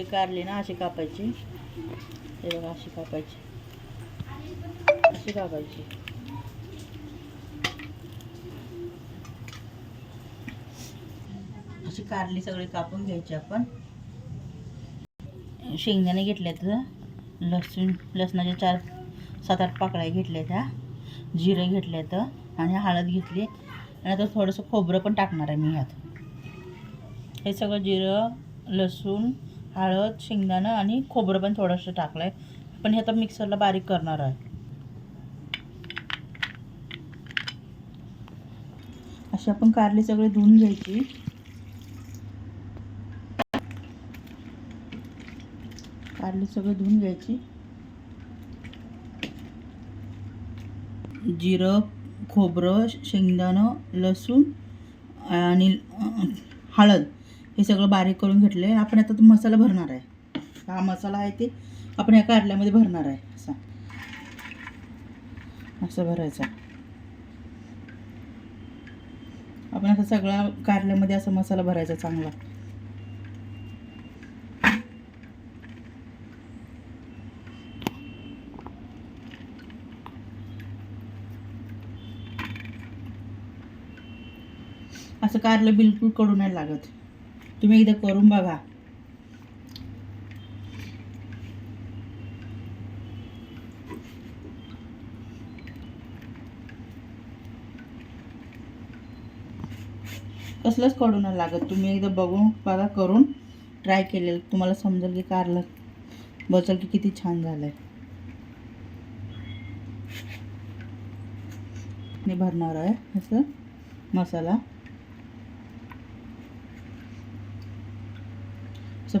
मोठी कारली ना अशी कापायची. हे बघा अशी कापायची. अशी कापायची. अशी कारली सगळी कापून घ्यायची आपण. शेंगदाणे घेतले तर लसूण लसणाच्या चार सात आठ पाकळ्या घेतल्या त्या जिरे घेतले तर आणि हळद घेतली. आणि आता थोडंसं खोबरं पण टाकणार आहे मी ह्यात. हे सगळं जिरं लसूण हळद शेंगदाणं आणि खोबरं पण थोडंसं टाकलं आहे पण हे आता मिक्सरला बारीक करणार आहे. अशी आपण कारले सगळे धुवून घ्यायची. कारली सगळं धुवून घ्यायची. जिरं खोबरं शेंगदाणं लसूण आणि हळद. हे सगळं बारीक करून घेतलं आहे आपण आता तो मसाला भरणार आहे. हा मसाला आहे ते आपण या कारल्यामध्ये भरणार आहे. असा. असं भरायचा. आपण आता सगळा कारल्यामध्ये असा मसाला भरायचा चांगला. असं कारलं बिलकुल कडू नाही लागत. तुम्ही एकदा करून बघा. कसलंच कडू नाही लागत. तुम्ही एकदा बघून बघा करून ट्राय केलेलं. तुम्हाला समजेल की कारलं बसल की किती छान झालंय. मी भरणार आहे असं मसाला असं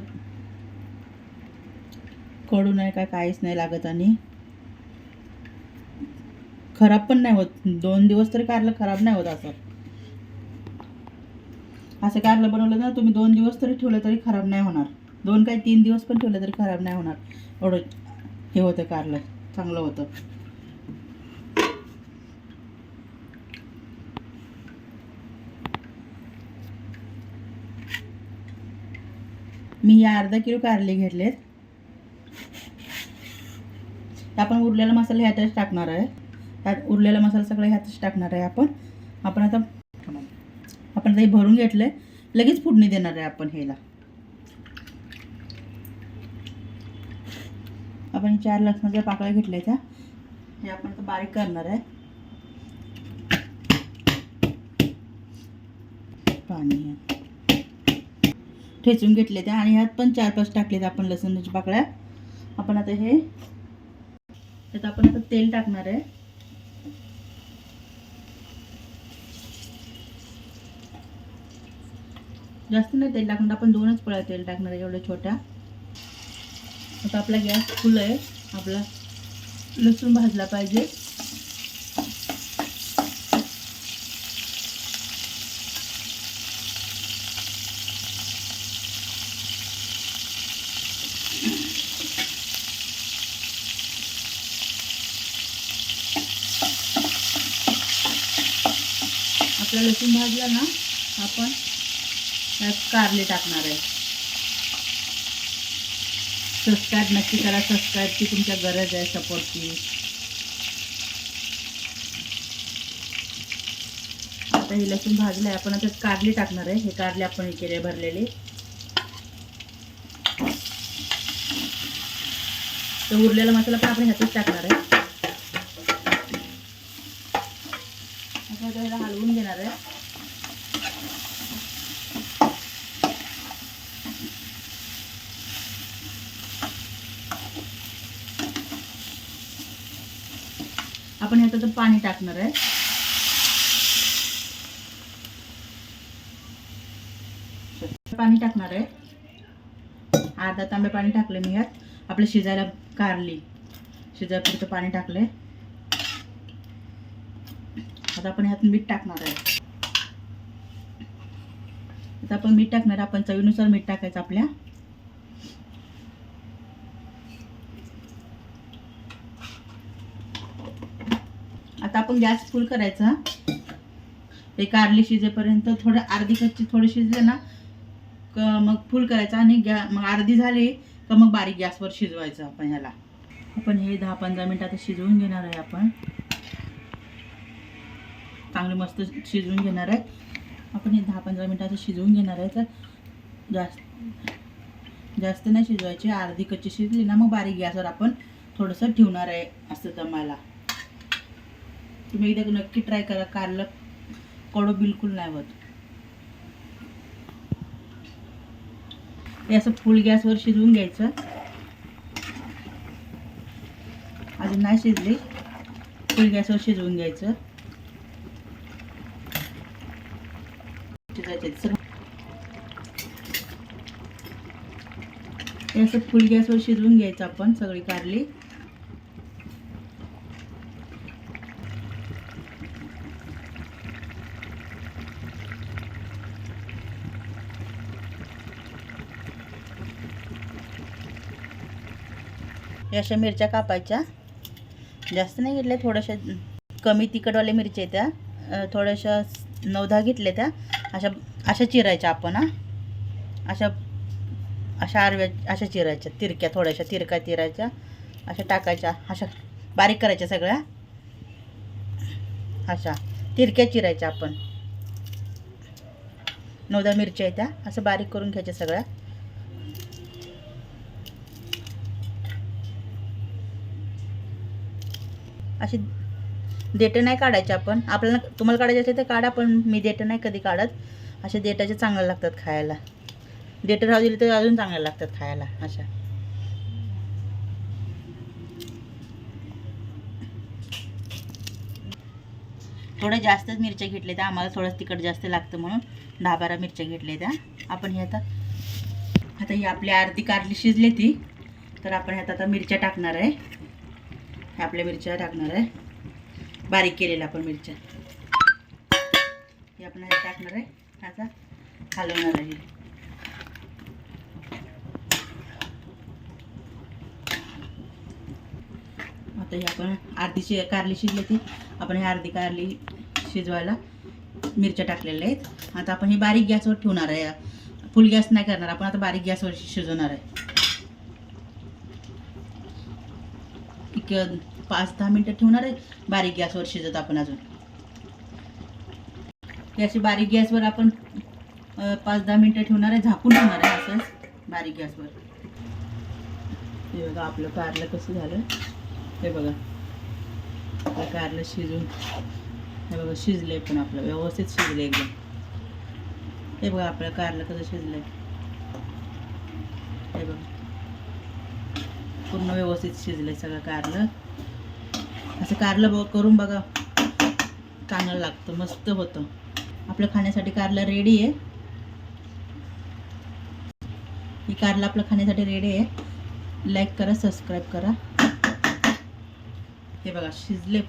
पडू नाही काय काहीच नाही लागत आणि खराब पण नाही होत. दोन दिवस तरी कारलं खराब नाही होत असं. असं कारलं बनवलं ना तुम्ही दोन दिवस तरी ठेवलं तरी खराब नाही होणार. दोन काही तीन दिवस पण ठेवलं तरी खराब नाही होणार. एवढं हे होतं कारलं. चांगलं होतं. मी हे अर्धा किलो कारले घेतलेत. आपण उरलेला मसाला ह्यातच टाकणार आहे. त्यात उरलेला मसाला सगळा ह्यातच टाकणार आहे आपण. आपण आता आपण आता हे भरून घेतलंय. लगेच फुडणी देणार आहे आपण ह्याला. आपण चार लसणाच्या पाकळ्या घेतल्या त्या. हे आपण आता बारीक करणार आहे. पाणी. ठेचून घेतले त्या आणि ह्यात पण चार पाच टाकलेत आपण लसणाच्या पाकळ्या. आपण आता हे त्यात आपण आता तेल टाकणार आहे. जास्त नाही तेल टाकणार आपण दोनच पळ्या तेल टाकणार आहे एवढ्या छोट्या. आता आपला गॅस फुल आहे. आपला लसूण भाजला पाहिजे. आपला लसूण भाजला ना आपण त्यात कारले टाकणार आहे. सबस्क्राईब नक्की करा. सबस्क्राईबची तुमच्या गरज आहे सपोर्टची आता हे लसूण भाजलं आहे आपण आता कारली टाकणार आहे. हे कारले आपण हे केले भरलेले. तर उरलेला मसाला पण आपण ह्यातच टाकणार आहे. आता घेणार आहे. आपण ह्यात पाणी टाकणार आहे. पाणी टाकणार आहे. अर्धा तांबे पाणी टाकले मी यात. आपलं शिजायला कारली शिजायपुरतं पाणी टाकले आता आपण ह्यात मीठ टाकणार आहे. आता आपण मीठ टाकणार आपण चवीनुसार मीठ टाकायचं आपल्या. आता आपण गॅस फुल करायचा. ते कारली शिजेपर्यंत थोडं अर्धी कच्ची थोडी शिजले ना क मग फुल करायचं आणि गॅ मग अर्धी झाली का मग बारीक गॅसवर शिजवायचं आपण ह्याला. आपण हे दहा पंधरा मिनटं आता शिजवून घेणार आहे आपण. चांगलं मस्त शिजवून घेणार आहे आपण हे दहा पंधरा मिनटं आता शिजवून घेणार आहे. तर जास्त जास्त नाही शिजवायची अर्धी कच्ची शिजली ना मग बारीक गॅसवर आपण थोडंसं ठेवणार आहे असं जमायला तुम्ही एकदा नक्की ट्राय करा कारलं कडो बिलकुल नाही होत. हे असं फुल गॅसवर शिजवून घ्यायचं. अजून नाही शिजली. फुल गॅसवर शिजवून घ्यायचं. शिजायचे हे असं फुल गॅसवर शिजवून घ्यायचं आपण सगळी कारली. या अशा मिरच्या कापायच्या. जास्त नाही घेतल्या थोड्याशा कमी तिखटवाल्या मिरच्या आहेत त्या. थोड्याशा नऊ दहा घेतल्या त्या. अशा अशा चिरायच्या आपण हां. अशा अशा आरव्या अशा चिरायच्या तिरक्या थोड्याशा तिरक्या तिरायच्या अशा टाकायच्या अशा बारीक करायच्या सगळ्या. अशा तिरक्या चिरायच्या आपण. नवदा मिरच्या आहे त्या असं बारीक करून घ्यायच्या सगळ्या. अशी देठं नाही काढायचे आपण. आपल्याला तुम्हाला काढायचे असेल तर काढा पण मी देठं नाही कधी काढत. असे देटाच्या चांगले लागतात खायला. देठं राहू दिले तर अजून चांगले लागतात खायला अशा. थोड्या जास्तच मिरच्या घेतल्या त्या आम्हाला थोडंच तिखट जास्त लागतं म्हणून दहा बारा मिरच्या घेतल्या त्या. आपण हे आता आता ही आपली अर्धी कारली शिजली ती तर आपण ह्यात आता मिरच्या टाकणार आहे. ह्या आपल्या मिरच्या टाकणार आहे. बारीक केलेल्या आपण मिरच्या. हे आपण ह्यात टाकणार आहे. ह्याचा हलवणार आहे. आता हे आपण अर्धी शि कारली शिजली ती. आपण हे अर्धी कारली शिजवायला मिरच्या टाकलेल्या आहेत. आता आपण हे बारीक गॅसवर ठेवणार आहे. फुल गॅस नाही करणार आपण आता बारीक गॅसवर शिजवणार आहे. एक पाच दहा मिनटं ठेवणार आहे. बारीक गॅसवर शिजत आपण अजून. की अशी बारीक गॅसवर आपण पाच दहा मिनटं ठेवणार आहे झाकून ठेवणार आहे असंच बारीक गॅसवर. हे बघा आपलं कारलं कसं झालं? हे बघा. आपलं कारलं शिजून हे बघा शिजलं आहे पण आपलं व्यवस्थित शिजलं एकदम. हे बघा आपलं कारलं कसं शिजलंय. हे बघा. पूर्ण व्यवस्थित शिजलंय सगळं कारलं. असं कारलं बघ करून बघा. चांगलं लागतं मस्त होतं. आपलं खाण्यासाठी कारला रेडी आहे. ही कारला आपलं खाण्यासाठी रेडी आहे. लाईक करा सबस्क्राईब करा. हे बघा शिजले.